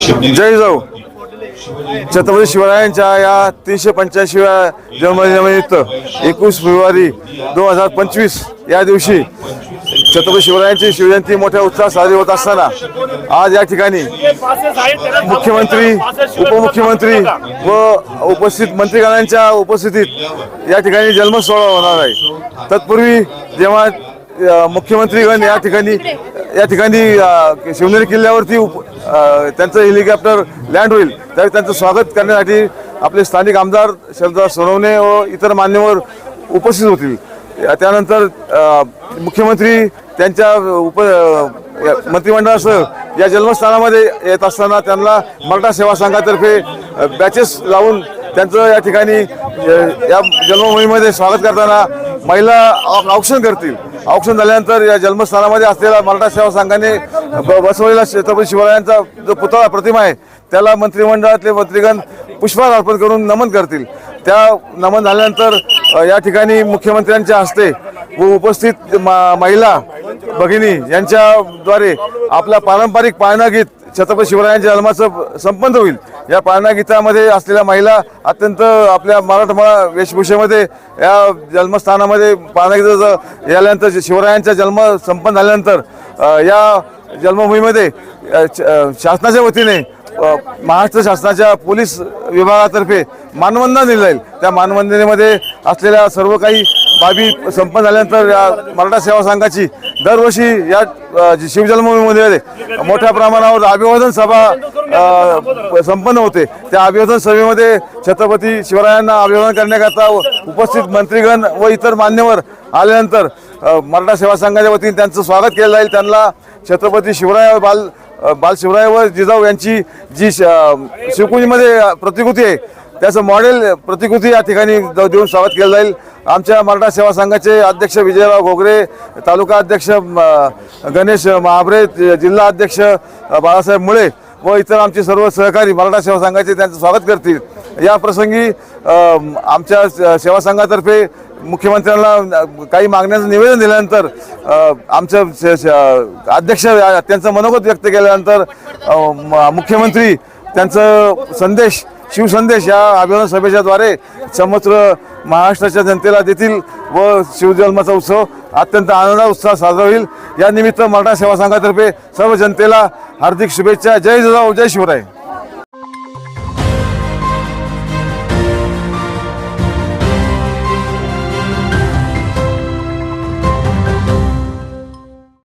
जय जाऊ. छत्रपती शिवरायांच्या या तीनशे पंच्याऐंशीव्या जन्मदिनानिमित्त एकवीस फेब्रुवारी दोन हजार पंचवीस या दिवशी छत्रपती शिवरायांची शिवजयंती मोठ्या उत्साहात साजरी होत असताना आज या ठिकाणी मुख्यमंत्री उपमुख्यमंत्री व उपस्थित मंत्रीगणांच्या उपस्थितीत या ठिकाणी जन्मसोहळा होणार आहे. तत्पूर्वी जेव्हा मुख्यमंत्रीगण या ठिकाणी या ठिकाणी शिवनेरी किल्ल्यावरती उप त्यांचं हेलिकॉप्टर लँड होईल. त्यावेळी त्यांचं स्वागत करण्यासाठी आपले स्थानिक आमदार शरदराव सोनवणे व इतर मान्यवर उपस्थित होतील. त्यानंतर मुख्यमंत्री त्यांच्या उप या मंत्रिमंडळासह या जन्मस्थानामध्ये येत असताना त्यांना मराठा सेवा संघातर्फे बॅचेस लावून त्यांचं या ठिकाणी या जन्मभूमीमध्ये स्वागत करताना महिला औक्षण करतील. औक्षण झाल्यानंतर या जन्मस्थानामध्ये असलेला मराठा सेवा संघाने ब- बसवलेला छत्रपती शिवरायांचा जो पुतळा प्रतिमा आहे त्याला मंत्रिमंडळातले मंत्रीगण पुष्पहार अर्पण करून नमन करतील. त्या नमन झाल्यानंतर या ठिकाणी मुख्यमंत्र्यांच्या हस्ते व उपस्थित महिला भगिनी यांच्याद्वारे आपला पारंपरिक पाळणा गीत छत्रपती शिवरायांच्या जन्माचं संपन्न होईल. या पाळणा गीतामध्ये असलेल्या महिला अत्यंत आपल्या मराठमोळा वेशभूषेमध्ये या जन्मस्थानामध्ये पाळणा गीताचं झाल्यानंतर शिवरायांचा जन्म संपन्न झाल्यानंतर या जन्मभूमीमध्ये शासनाच्या वतीने महाराष्ट्र शासनाच्या पोलीस विभागातर्फे मानवंदना दिली जाईल. त्या मानवंदनेमध्ये असलेल्या सर्व काही बाबी संपन्न झाल्यानंतर या मराठा सेवा संघाची दरवर्षी या शिवजन्मभूमीमध्ये मोठ्या प्रमाणावर अभिवादन सभा संपन्न होते. त्या अभिवादन सभेमध्ये छत्रपती शिवरायांना अभिवादन करण्याकरता उपस्थित मंत्रीगण व इतर मान्यवर आल्यानंतर मराठा सेवा संघाच्या वतीने त्यांचं स्वागत केलं जाईल. त्यांना छत्रपती शिवराय बाल बाल शिवराय व जिजाऊ यांची जी श- प्रतिकृती आहे त्याचं मॉडेल प्रतिकृती या ठिकाणी देऊन स्वागत केलं जाईल. आमच्या मराठा सेवा संघाचे अध्यक्ष विजयराव घोगरे तालुका अध्यक्ष गणेश महाबरे जिल्हा अध्यक्ष बाळासाहेब मुळे व इतर आमचे सर्व सहकारी मराठा सेवा संघाचे त्यांचं स्वागत करतील. या प्रसंगी आमच्या सेवा संघातर्फे मुख्यमंत्र्यांना काही मागण्याचं निवेदन दिल्यानंतर आमचं अध्यक्ष त्यांचं मनोगत व्यक्त केल्यानंतर म- मुख्यमंत्री त्यांचं संदेश शिवसंदेश या अभिवादन सभेच्या द्वारे महाराष्ट्राच्या जनतेला देतील व शिवजन्माचा उत्सव अत्यंत आनंद उत्साह साजरा होईल. यानिमित्त मराठा सेवा संघातर्फे सर्व जनतेला हार्दिक शुभेच्छा. जय जिजाऊ जय शिवराय.